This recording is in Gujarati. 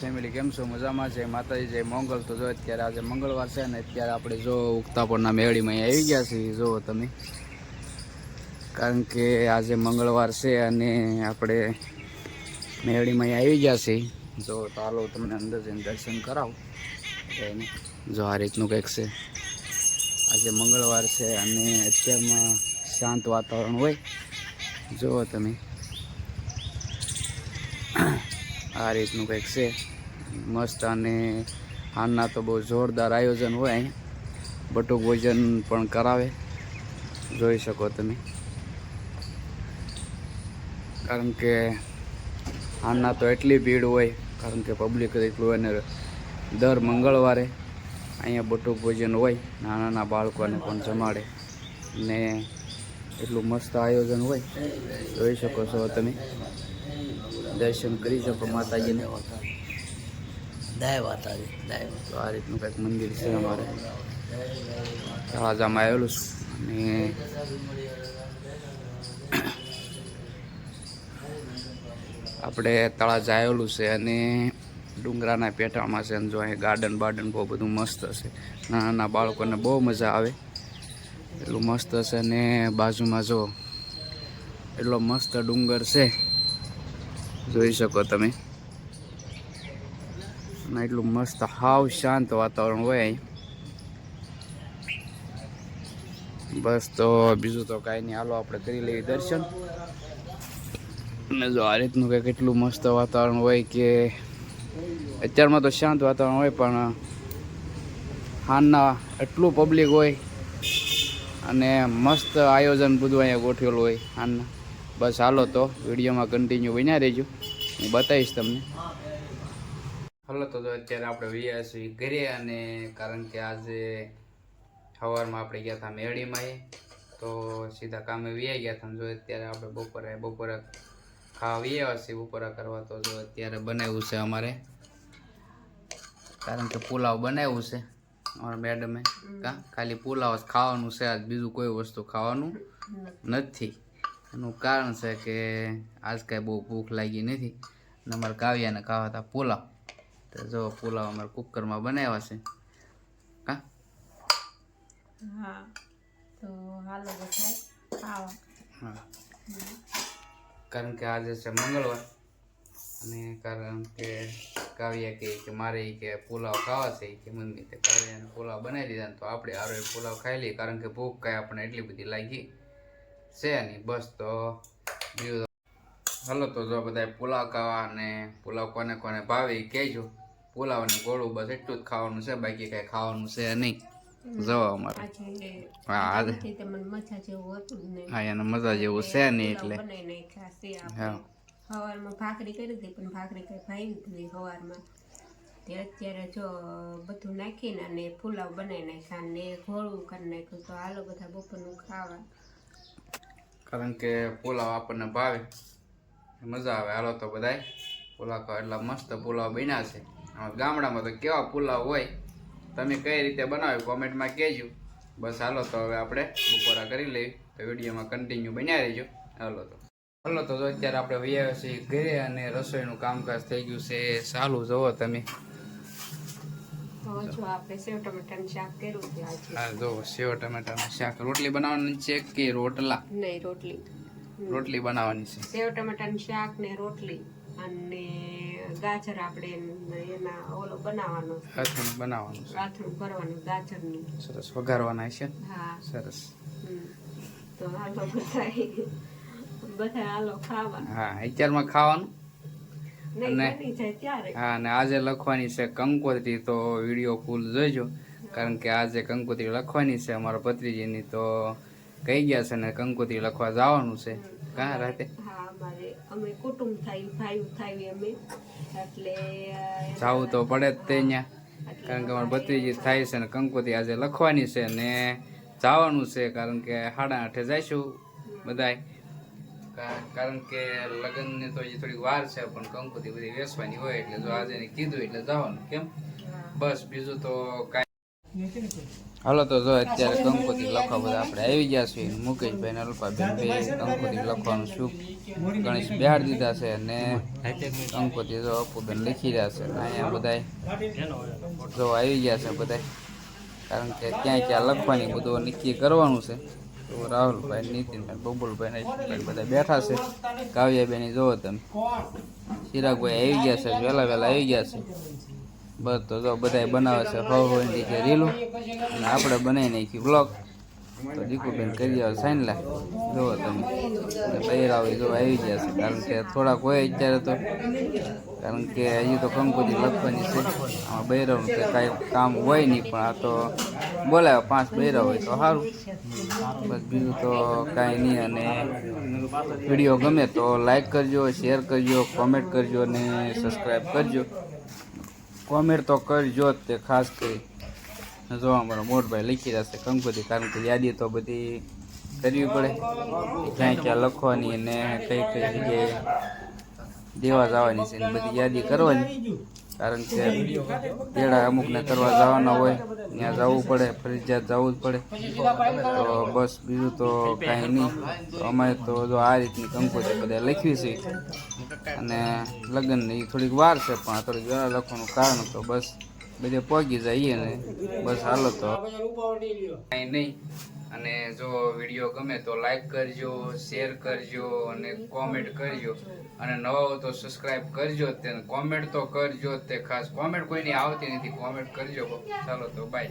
ફેમિલી કેમ છો? મજામાં છે? માતાજી જય મંગલ. તો જો અત્યારે આજે મંગળવાર છે ને, અત્યારે આપણે જો ઉગતાપોરના મેળીમાં આવી ગયા છીએ. જુઓ તમે. કારણ કે આજે મંગળવાર છે અને આપણે મેળીમાં અહીંયા આવી ગયા છીએ. જો હાલો તમને અંદર જઈને દર્શન કરાવું. એને. જો, આ રીતનું કંઈક છે. આજે મંગળવાર છે અને અત્યારમાં શાંત વાતાવરણ હોય. જુઓ તમે. આ રીતનું કંઈક છે. મસ્ત અને હાલના તો બહુ જોરદાર આયોજન હોય અહીંયા બટુક ભોજન પણ કરાવે. જોઈ શકો તમે. કારણ કે હાલના તો એટલી ભીડ હોય, કારણ કે પબ્લિક એટલું હોય દર મંગળવારે અહીંયા બટુક ભોજન હોય, નાના નાના બાળકોને પણ જમાડે. ને એટલું મસ્ત આયોજન હોય. જોઈ શકો છો તમે. દર્શન કરી શકો માતાજીને. દાય માતાજી દાય તો આ રીતનું કંઈક મંદિર છે અમારે. તળાજામાં આવેલું છું. અને આપણે તળાજા આવેલું છે અને ડુંગરાના પેટાળમાં છે અને જો અહીં ગાર્ડન બાર્ડન બહુ બધું મસ્ત છે. નાના નાના બાળકોને બહુ મજા આવે. એટલું મસ્ત છે અને બાજુમાં જો એટલો મસ્ત ડુંગર છે. જોઈ શકો તમે. અને એટલું મસ્ત હાવ શાંત વાતાવરણ હોય બસ તો બીજું તો કાંઈ નહીં. હાલો, આપણે કરી લઈએ દર્શન. અને જો આ રીતનું કંઈક એટલું મસ્ત વાતાવરણ હોય કે અત્યારમાં તો શાંત વાતાવરણ હોય, પણ હાનના એટલું પબ્લિક હોય અને મસ્ત આયોજન બધું અહીંયા ગોઠવેલું હોય હાનના બસ હાલો તો વિડીયોમાં કન્ટિન્યુ બન્યા રહેજો. હું બતાવીશ તમને. હાલો તો અત્યારે આપણે વ્યા છીએ ઘરે અને કારણ કે આજે સવારમાં આપણે ગયા હતા મેળીમાં તો સીધા કામે વ્યા ગયા હતા જો અત્યારે આપણે બપોરે બપોરે ખાવા વ્યા છીએ બપોરા કરવા તો જો અત્યારે બનાવ્યું છે અમારે. કારણ કે પુલાવ બનાવ્યું છે અમારા મેડમે. કા? ખાલી પુલાવ જ ખાવાનું છે આજ બીજું કોઈ વસ્તુ ખાવાનું નથી. એનું કારણ છે કે આજ કાંઈ બહુ ભૂખ લાગી નથી. અને અમારે કાવ્યાને ખાવા હતા પુલાવ. તો જો પુલાવ અમારે કુકરમાં બનાવ્યા છે. હા હા. તો હાલો બધાય ખાવા હા. કારણ કે આજે છે મંગળવાર અને કારણ કે કાવ્યા કહે કે મારે કે પુલાવ ખાવા છે કે મમ્મી તે કાવ્યાને પુલાવ બનાવી દીધા ને તો આપણે આરો એ પુલાવ ખાઈ લઈએ. કારણ કે ભૂખ કાંઈ આપણને એટલી બધી લાગી છે નહીં. બસ તો બીજું હાલો તો જો બધા પુલાવ ખાવા અને પુલાવ કોને કોને ભાવે કહેજો. પુલાવ અને ગોળું બસ એટલું જ ખાવાનું છે બાકી કઈ ખાવાનું છે નહીં. જવા અમારે. હા આજે તે તમને મજા જેવું હતું જ નહીં હા એને મજા જેવું છે નહીં એટલે. હા. સવારમાં ભાખરી કરી હતી પણ ભાખરી કઈ ભાઈ જ નહીં સવારમાં તે અત્યારે જો બધું નાખીને અને પુલાવ બનાવી નાખ્યા ને ઘોળું કરી નાખ્યું તો હાલો બધા બપોરનું ખાવા. કારણ કે પુલાવ આપણને ભાવે. મજા આવે હાલો તો બધાય. પુલાવ એટલા મસ્ત પુલાવ બન્યા છે. ગામડામાં તો કેવા પુલાવ હોય તમે કઈ રીતે બનાવ્યું કોમેન્ટમાં કહેજો. બસ હાલો તો હવે આપણે બપોરા કરી લઈએ તો વિડીયોમાં કન્ટિન્યુ બન્યા રહેજો. હાલો તો. હાલો તો અત્યારે આપણે વૈયા છીએ ઘરે અને રસોઈનું કામકાજ થઈ ગયું છે ચાલુ જુઓ તમે. રોટલી બનાવવાની છે કે રોટલા? નહીં રોટલી. રોટલી બનાવવાની છે. સેવ ટમેટાનું શાક ને રોટલી. અને ગાજર આપણે એના ઓલો બનાવવાનો અથાણું બનાવવાનું છે. રાથણું ભરવાનું ગાજરનું. સરસ વઘારવાના છે હા. સરસ. તો હાલો બધા બધા હાલો ખાવા હા અત્યારમાં ખાવાનું? હા ને આજે લખવાની છે કંકોત્રી તો વીડિયો ફૂલ જોઈજો. કારણ કે આજે કંકોત્રી લખવાની છે અમારા ભત્રીજીની તો કહી ગયા છે ને કંકોત્રી લખવા જવાનું છે. કાં રાતે? અમે કુટુંબ થાય ભાઈ થાય અમે. એટલે જવું તો પડે જ તે ત્યાં કારણ કે અમારા ભત્રીજી થાય છે ને કંકોત્રી આજે લખવાની છે ને જવાનું છે કારણ કે સાડા આઠે જઈશું બધાય. કારણ કે લગ્નની તો હજી થોડીક વાર છે પણ કંકોત્રી બધી વેસવાની હોય એટલે જો આજે કીધું એટલે જવાનું. કેમ? બસ બીજું તો કાંઈ હાલો તો જો અત્યારે કંકોતી લખવા બધા આપણે આવી ગયા છીએ. મુકેશભાઈ ને અલ્પાબેન બે કંકોતી લખવાનું શુભ ગણેશ બિહાર દીધા છે અને કંકોતી જો અપુબેન લખી રહ્યા છે. અહીંયા બધાય જો આવી ગયા છે બધાય. કારણ કે ક્યાં ક્યાં લખવાની બધું નક્કી કરવાનું છે. તો રાહુલભાઈ, નીતિનભાઈ, બબુલભાઈ બધા બેઠા છે. કાવ્યાબેન જોવો તમે. ચિરાગભાઈ આવી ગયા છે, વહેલા વહેલા આવી ગયા છે. બસ તો જો બધા બનાવે છે હવ હોય કે રીલું. અને આપણે બનાવી નાખી બ્લોગ તો દીકુબેન કરી આવે સાઈન લા. જુઓ તમે. બૈરાવી જો આવી છે. કારણ કે થોડાક હોય અત્યારે તો. કારણ કે હજી તો કંકોત્રી લખવાની છે. આમાં બૈરાવનું કે કાંઈ કામ હોય નહીં, પણ આ તો બોલાવે પાંચ બૈરા હોય તો સારું બસ બીજું તો કાંઈ નહીં. અને વીડિયો ગમે તો લાઈક કરજો શેર કરજો કોમેન્ટ કરજો અને સબસ્ક્રાઈબ કરજો. કોમેન્ટ તો કરજો જ તે, ખાસ કરી. જો અમારા મોટભાઈ લખી રહ્યા છે કંકોત્રી, કારણ કે યાદી તો બધી કરવી પડે. ક્યાં ક્યાં લખવાની અને કઈ કઈ જગ્યાએ દેવા જવાની છે બધી યાદી કરવાની. કારણ કે તેડા અમુકને કરવા જવાના હોય, ત્યાં જવું પડે, ફરજિયાત જવું જ પડે. તો બસ બીજું તો કાંઈ નહીં. તો અમે તો જો આ રીતની કંકોચી બધા લખવી છે. અને લગ્નની થોડીક વાર છે, પણ થોડીક વાર લખવાનું કારણ તો બસ. બધે પહોંચી જઈએ ને બસ હાલો તો. કાંઈ નહીં. અને જો વીડિયો ગમે તો લાઈક કરજો શેર કરજો અને કોમેન્ટ કરજો. અને નવા હો તો સબસ્ક્રાઇબ કરજો તે કોમેન્ટ તો કરજો તે ખાસ. કોમેન્ટ કોઈની આવતી નથી કોમેન્ટ કરજો ચાલો તો બાય